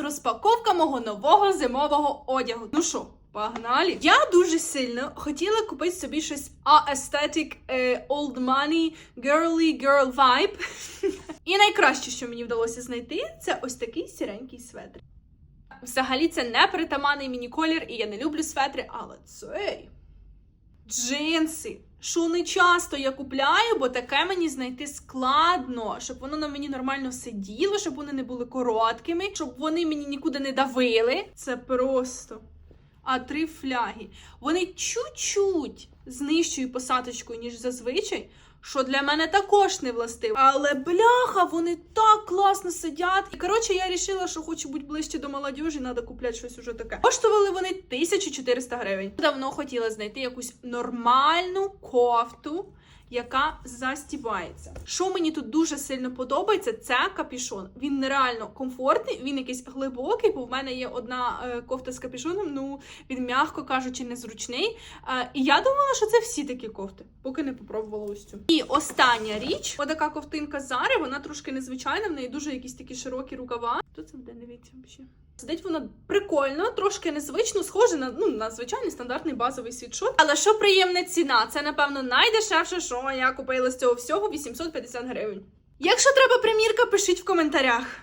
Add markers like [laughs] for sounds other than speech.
Розпаковка мого нового зимового одягу. Ну що, погнали? Я дуже сильно хотіла купити собі щось aesthetic, е, old money, girly girl vibe. [laughs] І найкраще, що мені вдалося знайти, це ось такий сіренький светр. Взагалі, це не притаманний мені колір, і я не люблю светри, але цей джинси. Що не часто я купляю, бо таке мені знайти складно, щоб воно на мені нормально сиділо, щоб вони не були короткими, щоб вони мені нікуди не давили. Це просто. А три фляги. Вони чуть-чуть з нижчою посадочкою, ніж зазвичай, що для мене також не властиво. Але бляха, вони так класно сидять. І коротше, я рішила, що хочу бути ближче до молодіжі, треба купляти щось уже таке. Коштували вони 1400 гривень. Давно хотіла знайти якусь нормальну кофту. Яка застібається. Що мені тут дуже сильно подобається, це капюшон. Він нереально комфортний, він якийсь глибокий, бо в мене є одна е, кофта з капюшоном, ну він, м'яко кажучи, незручний. Е, і я думала, що це всі такі кофти, поки не попробувала ось цю. І остання річ, отака ковтинка Зари, вона трошки незвичайна, в неї дуже якісь такі широкі рукава. Хто це буде дивіться взагалі? Сидить вона прикольно, трошки незвично, схоже на ну на звичайний стандартний базовий світшот. Але що приємна ціна? Це напевно найдешевше, що я купила з цього всього 850 гривень. Якщо треба примірка, пишіть в коментарях.